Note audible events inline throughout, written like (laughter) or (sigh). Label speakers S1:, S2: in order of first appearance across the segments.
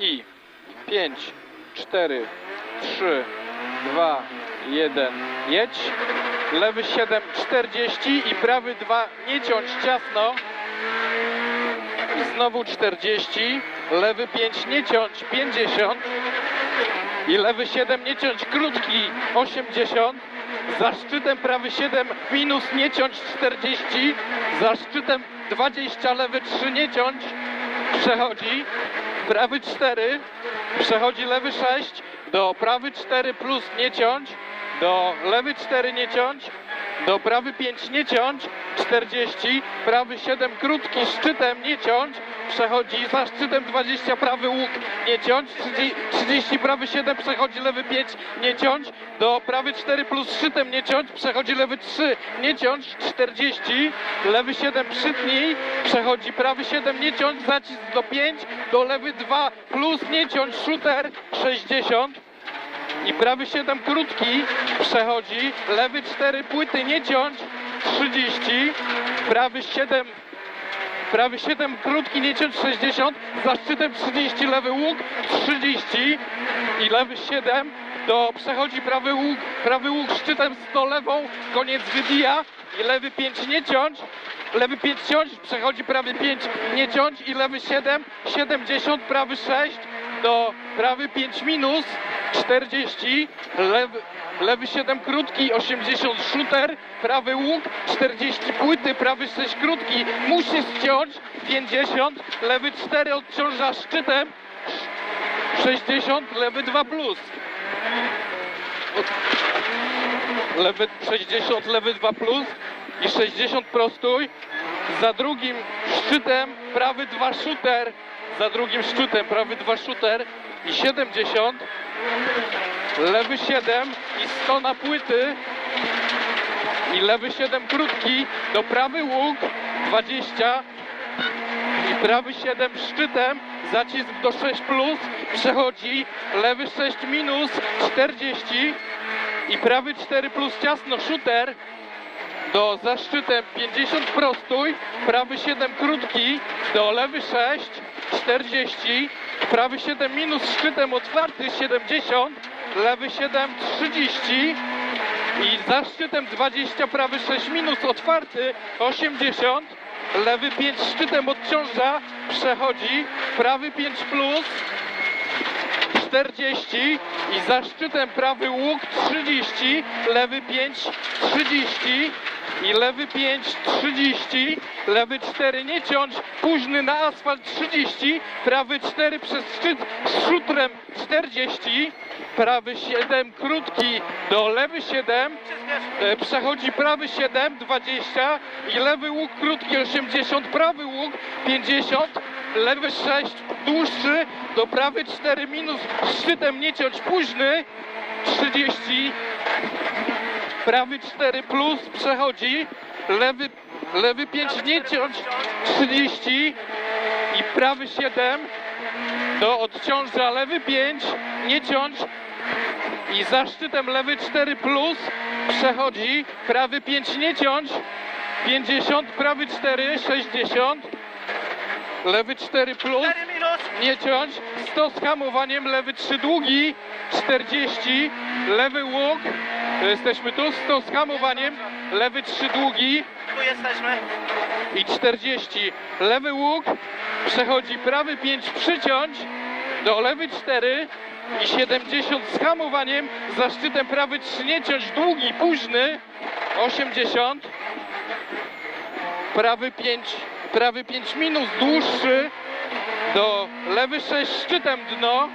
S1: i 5, 4, 3, 2, 1, jedź. Lewy 7, 40 i prawy 2, nie ciąć ciasno. I znowu 40, lewy 5, nie ciąć 50 i lewy 7, nie ciąć krótki 80. Za szczytem prawy 7, minus nie ciąć 40. Za szczytem 20, lewy 3, nie ciąć. Przechodzi. Prawy 4, przechodzi lewy 6, do prawy 4 plus nie ciąć, do lewy 4 nie ciąć, do prawy 5 nie ciąć, 40, prawy 7 krótki, szczytem nie ciąć, przechodzi za szczytem 20, prawy łuk nie ciąć, 30, 30 prawy 7 przechodzi lewy 5 nie ciąć, do prawy 4 plus szczytem nie ciąć, przechodzi lewy 3 nie ciąć, 40, lewy 7 przytnij, przechodzi prawy 7 nie ciąć, zacisk do 5, do lewy 2 plus nie ciąć, shooter 60, i prawy 7 krótki przechodzi, lewy 4 płyty nie ciąć 30, prawy 7 prawy 7 krótki nie ciąć 60, za szczytem 30 lewy łuk. 30 i lewy 7 do przechodzi prawy łuk, prawy łuk szczytem 100 lewą, koniec wybija. I lewy 5 nie ciąć, lewy 5 ciąć, przechodzi prawy 5 nie ciąć i lewy 7 70, prawy 6 do prawy 5 minus 40, lewy, lewy 7 krótki, 80 shooter, prawy łuk, 40 płyty, prawy 6 krótki, musi ściąć, 50, lewy 4 odciąża szczytem, 60, lewy 2 plus. Lewy 60, lewy 2 plus i 60 prostój. Za drugim szczytem prawy 2 shooter, za drugim szczytem prawy 2 shooter i 70 lewy 7 i 100 na płyty. I lewy 7 krótki. Do prawy łuk 20 i prawy 7 szczytem. Zacisk do 6 plus. Przechodzi. Lewy 6 minus 40 i prawy 4 plus ciasno shooter do za szczytem 50 prostój, prawy 7 krótki, do lewy 6, 40, prawy 7 minus szczytem otwarty 70, lewy 7 30 i za szczytem 20, prawy 6 minus otwarty 80, lewy 5 szczytem odciąża, przechodzi, prawy 5 plus 40 i za szczytem prawy łuk 30, lewy 5 30 i lewy 5 30, lewy 4 nie ciąć, późny na asfalt 30, prawy 4 przez szczyt z szutrem 40, prawy 7 krótki do lewy 7, e, przechodzi prawy 7 20 i lewy łuk krótki 80, prawy łuk 50, lewy 6 dłuższy do prawy 4 minus szczytem nie ciąć. Późny 30 prawy 4 plus przechodzi. Lewy, lewy 5 nie ciąć 30 i prawy 7 do odciąża lewy 5 nie ciąć i za szczytem lewy 4 plus przechodzi. Prawy 5 nie ciąć 50 prawy 4 60 lewy 4 plus
S2: 4 minus.
S1: nie ciąć, 100 z hamowaniem, lewy 3 długi, 40, lewy łuk, jesteśmy tu, 100 z hamowaniem, lewy 3 długi.
S2: Tu jesteśmy.
S1: i 40, lewy łuk, przechodzi prawy 5 przyciąć, do lewy 4 i 70 z hamowaniem, za szczytem prawy 3 nie ciąć, długi, późny, 80, prawy 5, prawy 5 minus, dłuższy, do lewy 6 szczytem dno.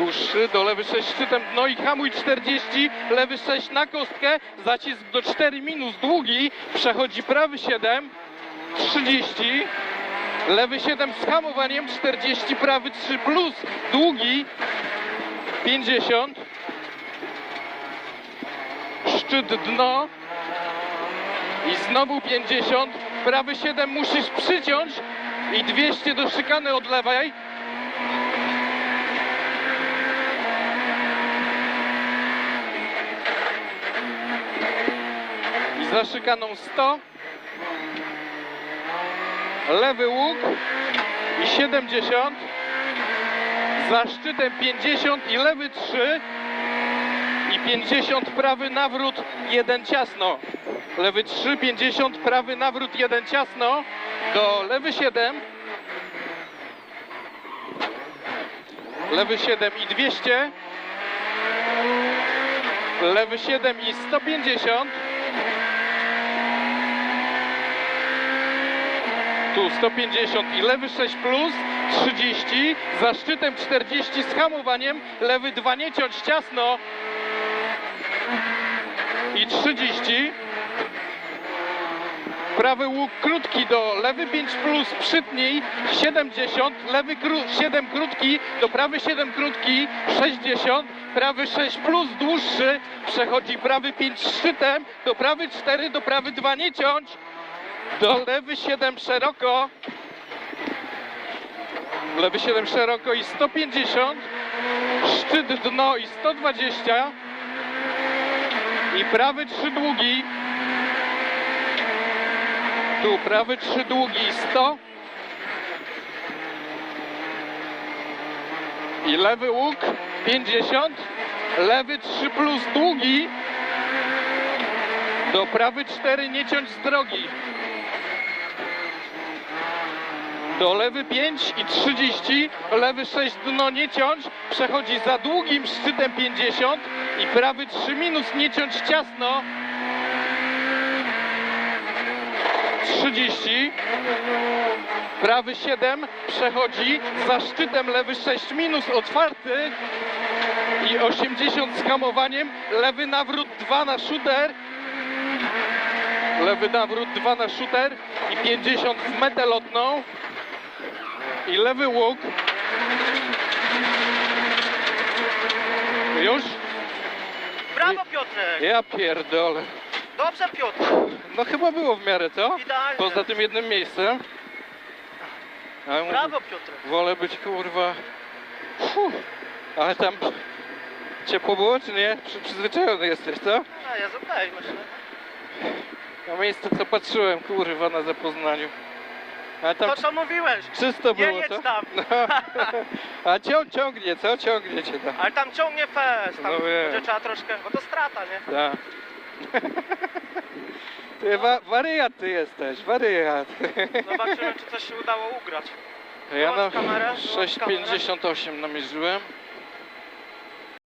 S1: Dłuższy, do lewy 6 szczytem. Dno i hamuj 40, lewy 6 na kostkę, zacisk do 4 minus długi, przechodzi prawy 7, 30, lewy 7 z hamowaniem 40, prawy 3 plus długi, 50, szczyt dno, i znowu 50. Prawy 7 musisz przyciąć. I 200 do szykany od lewej. Za szykaną 100. Lewy łuk i 70. Za szczytem 50 i lewy 3 i 50 prawy nawrót 1 ciasno. Lewy 3, 50 prawy nawrót 1 ciasno do lewy 7. Lewy 7 i 200. Lewy 7 i 150. Tu 150 i lewy 6 plus 30, za szczytem 40 z hamowaniem, lewy 2 nie ciąć ciasno. I 30. Prawy łuk krótki do lewy 5 plus przytnij 70, lewy kró 7 krótki do prawy 7 krótki 60, prawy 6 plus dłuższy przechodzi prawy 5 szczytem do prawy 4 do prawy 2 nie ciąć do lewy 7 szeroko. Lewy 7 szeroko i 150 szczyt dno i 120 i prawy 3 długi. Tu prawy 3 długi i 100 i lewy łuk 50 lewy 3 plus długi. Do prawy 4 nie ciąć z drogi do lewy 5 i 30, lewy 6 dno nie ciąć, przechodzi za długim szczytem 50 i prawy 3 minus nie ciąć ciasno. 30, prawy 7 przechodzi za szczytem lewy 6 minus otwarty i 80 z hamowaniem, lewy nawrót 2 na shooter. Lewy nawrót 2 na shooter i 50 w metę lotną i lewy łuk. Już?
S2: Brawo Piotrek!
S1: Ja pierdolę.
S2: Dobrze Piotr!
S1: No chyba było w miarę, co?
S2: Idealnie!
S1: Poza tym jednym miejscem. Ale
S2: Brawo Piotrek!
S1: wolę być kurwa. Fuh. Ale tam ciepło było, czy nie? Przy, przyzwyczajony jesteś, co?
S2: A jest okej, myślę.
S1: Na miejsce co patrzyłem, kurwa, na zapoznaniu. Ale tam
S2: To co mówiłeś,
S1: czysto
S2: nie
S1: było,
S2: jedź
S1: co?
S2: tam.
S1: No. (laughs) A cią, ciągnie, co? Ciągnie cię tam.
S2: ale tam ciągnie fest, tam
S1: No wiem.
S2: będzie trzeba troszkę, bo to strata, nie?
S1: Tak. Ty wa wariat ty jesteś, wariat.
S2: Zobaczymy czy coś się udało ugrać.
S1: Ja na
S2: Wyłącz kamerę, wyłącz
S1: 6,58 namierzyłem.